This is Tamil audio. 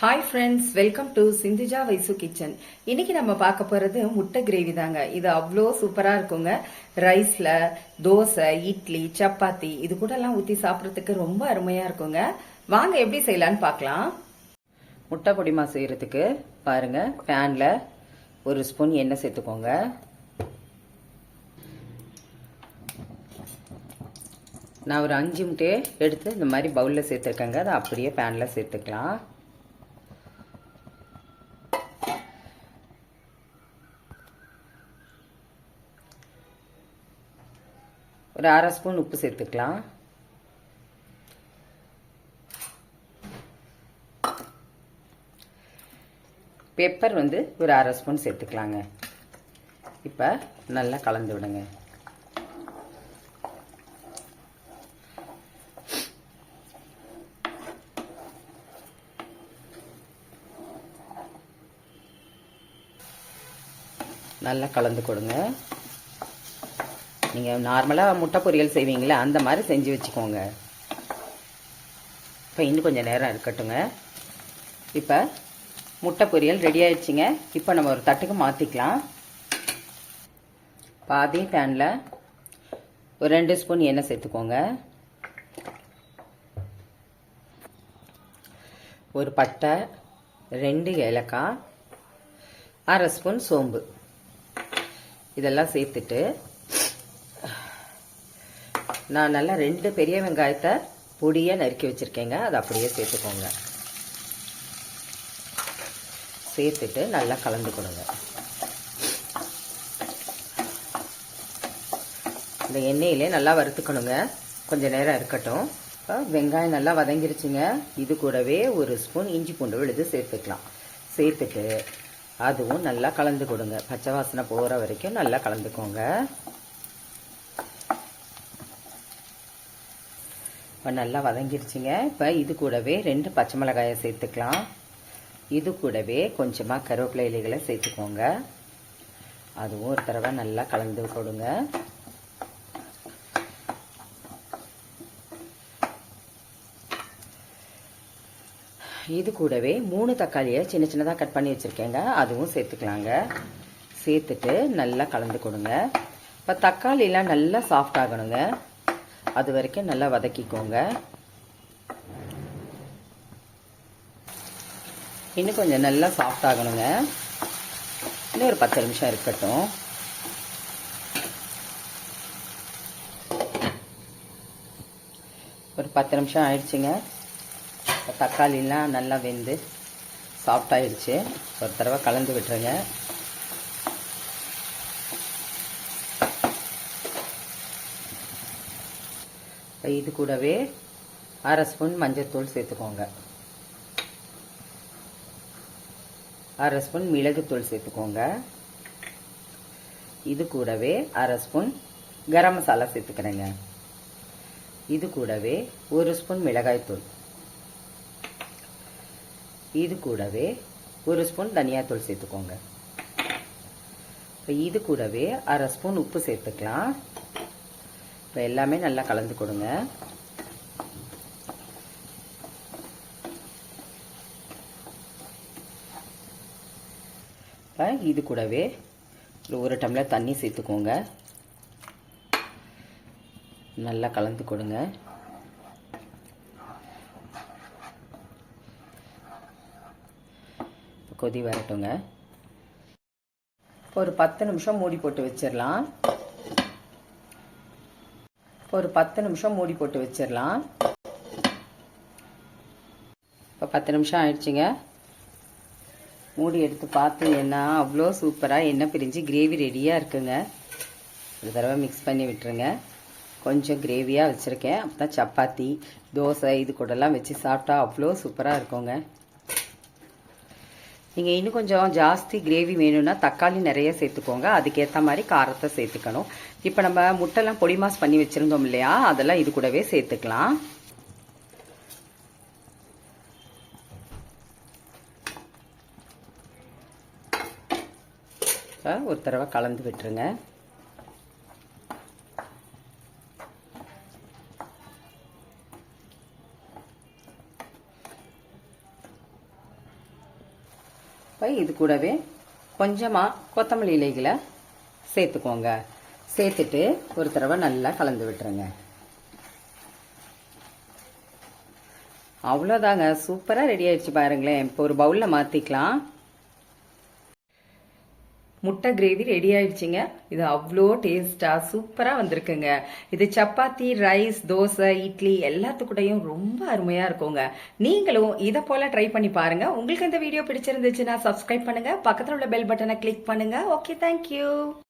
Hi friends welcome to Sindhuja Vaishu kitchen இன்னைக்கு நம்ம பார்க்க போறது முட்டை கிரேவி தாங்க. இது அவ்வளோ சூப்பரா இருக்குங்க. ரைஸ்ல தோசை இட்லி சப்பாத்தி இது கூட எல்லாம் சாப்பிட்றதுக்கு ரொம்ப அருமையா இருக்குங்க. வாங்க எப்படி செய்யலான்னு பார்க்கலாம். முட்டை பொடிமா செய்யறதுக்கு பாருங்க பேன்ல ஒரு ஸ்பூன் எண்ணெய் சேர்த்துக்கோங்க. நான் ஒரு அஞ்சு முட்டையை எடுத்து இந்த மாதிரி பவுலில் சேர்த்துருக்கேங்க. அதை அப்படியே பேனில் சேர்த்துக்கலாம். ஒரு அரை ஸ்பூன் உப்பு சேர்த்துக்கலாம். பெப்பர் வந்து ஒரு அரை ஸ்பூன் சேர்த்துக்கலாங்க. இப்போ நல்லா கலந்து விடுங்க. நல்லா கலந்து கொடுங்க. நீங்கள் நார்மலாக முட்டை பொரியல் செய்வீங்களே அந்த மாதிரி செஞ்சு வச்சுக்கோங்க. இப்போ இன்னும் கொஞ்சம் நேரம் இருக்கட்டுங்க. இப்போ முட்டை பொரியல் ரெடி ஆயிடுச்சுங்க. இப்போ நம்ம ஒரு தட்டுக்கு மாற்றிக்கலாம் பாதி பேனில் ஒரு ரெண்டு ஸ்பூன் எண்ணெய் சேர்த்துக்கோங்க. ஒரு பட்டை ரெண்டு ஏலக்காய் அரை ஸ்பூன் சோம்பு. இதெல்லாம் சேர்த்துட்டு நான் நல்லா ரெண்டு பெரிய வெங்காயத்தை பொடியாக நறுக்கி வச்சுருக்கேங்க. அதை அப்படியே சேர்த்துக்கோங்க. சேர்த்துட்டு நல்லா கலந்து கொடுங்க இந்த எண்ணெயிலே நல்லா வறுத்துக்கணுங்க. கொஞ்சம் நேரம் இருக்கட்டும். இப்போ வெங்காயம் நல்லா வதங்கிருச்சுங்க. இது கூடவே ஒரு ஸ்பூன் இஞ்சி பூண்டு விழுது சேர்த்துக்கலாம். சேர்த்துட்டு அதுவும் நல்லா கலந்து கொடுங்க. பச்சை வாசனை போகிற வரைக்கும் நல்லா கலந்துக்கோங்க. இப்போ நல்லா வதங்கிருச்சுங்க. இப்போ இது கூடவே ரெண்டு பச்சை மிளகாயை சேர்த்துக்கலாம். இது கூடவே கொஞ்சமாக கருவேப்பிலை இலைகளை சேர்த்துக்கோங்க. அதுவும் ஒரு தடவை நல்லா கலந்து கொடுங்க. இது கூடவே மூணு தக்காளியை சின்ன சின்னதாக கட் பண்ணி வச்சுருக்கேங்க. அதுவும் சேர்த்துக்கலாங்க. சேர்த்துட்டு நல்லா கலந்து கொடுங்க. இப்போ தக்காளிலாம் நல்லா சாஃப்ட் ஆகணுங்க. அது வரைக்கும் நல்லா வதக்கிக்கோங்க. இன்னும் கொஞ்சம் நல்லா சாஃப்ட் ஆகணுங்க. இன்னும் ஒரு பத்து நிமிஷம் இருக்கட்டும். ஒரு பத்து நிமிஷம் ஆயிடுச்சுங்க. தக்காளிலாம் நல்லா வெந்து சாஃப்ட் ஆயிடுச்சு. ஒரு தடவை கலந்து விட்டுருங்க. இது கூடவே அரை ஸ்பூன் மஞ்சத்தூள் சேர்த்துக்கோங்க. அரை ஸ்பூன் மிளகுத்தூள் சேர்த்துக்கோங்க. இது கூடவே அரை ஸ்பூன் கரம் மசாலா சேர்த்துக்கிறேங்க. இது கூடவே ஒரு ஸ்பூன் மிளகாய்த்தூள் இது கூடவே ஒரு ஸ்பூன் தனியாத்தூள் சேர்த்துக்கோங்க. இப்போ இது கூடவே அரை ஸ்பூன் உப்பு சேர்த்துக்கலாம். இப்போ எல்லாமே நல்லா கலந்து கொடுங்க. இப்போ இது கூடவே ஒரு டம்ளர் தண்ணி சேர்த்துக்கோங்க. நல்லா கலந்து கொடுங்க. கொதி வரட்டுங்க. ஒரு பத்து நிமிஷம் மூடி போட்டு வச்சிடலாம். ஒரு பத்து நிமிஷம் மூடி போட்டு வச்சிடலாம். இப்போ பத்து நிமிஷம் ஆயிடுச்சுங்க. மூடி எடுத்து பார்த்தீங்கன்னா அவ்வளோ சூப்பராக எண்ணெய் பிரிஞ்சு கிரேவி ரெடியாக இருக்குங்க. ஒரு தடவை மிக்ஸ் பண்ணி விட்டுருங்க. கொஞ்சம் கிரேவியாக வச்சுருக்கேன். அப்போ தான் சப்பாத்தி தோசை இது கூடலாம் வச்சு சாப்பிட்டா அவ்வளோ சூப்பராக இருக்குங்க. நீங்கள் இன்னும் கொஞ்சம் ஜாஸ்தி கிரேவி வேணும்னா தக்காளி நிறைய சேர்த்துக்கோங்க. அதுக்கேற்ற மாதிரி காரத்தை சேர்த்துக்கணும். இப்போ நம்ம முட்டைலாம் பொடி மாஸ் பண்ணி வச்சுருந்தோம் இல்லையா? அதெல்லாம் இது கூடவே சேர்த்துக்கலாம். ஒரு தடவை கலந்து விட்டுருங்க. இப்போ இது கூடவே கொஞ்சமாக கொத்தமல்லி இலைகளை சேர்த்துக்கோங்க. சேர்த்துட்டு ஒரு தடவை நல்லா கலந்து விட்டுருங்க. அவ்வளோதாங்க சூப்பராக ரெடி ஆயிடுச்சு பாருங்களேன். இப்போ ஒரு பவுலில் மாற்றிக்கலாம் முட்டை கிரேவி ரெடி ஆயிடுச்சுங்க. இது அவ்வளோ டேஸ்டா சூப்பரா வந்திருக்குங்க. இது சப்பாத்தி ரைஸ் தோசை இட்லி எல்லாத்துக்கூடயும் ரொம்ப அருமையா இருக்குங்க. நீங்களும் இதை போல ட்ரை பண்ணி பாருங்க. உங்களுக்கு இந்த வீடியோ பிடிச்சிருந்துச்சுன்னா சப்ஸ்கிரைப் பண்ணுங்க. பக்கத்தில் உள்ள பெல் பட்டனை கிளிக் பண்ணுங்க. Okay thank you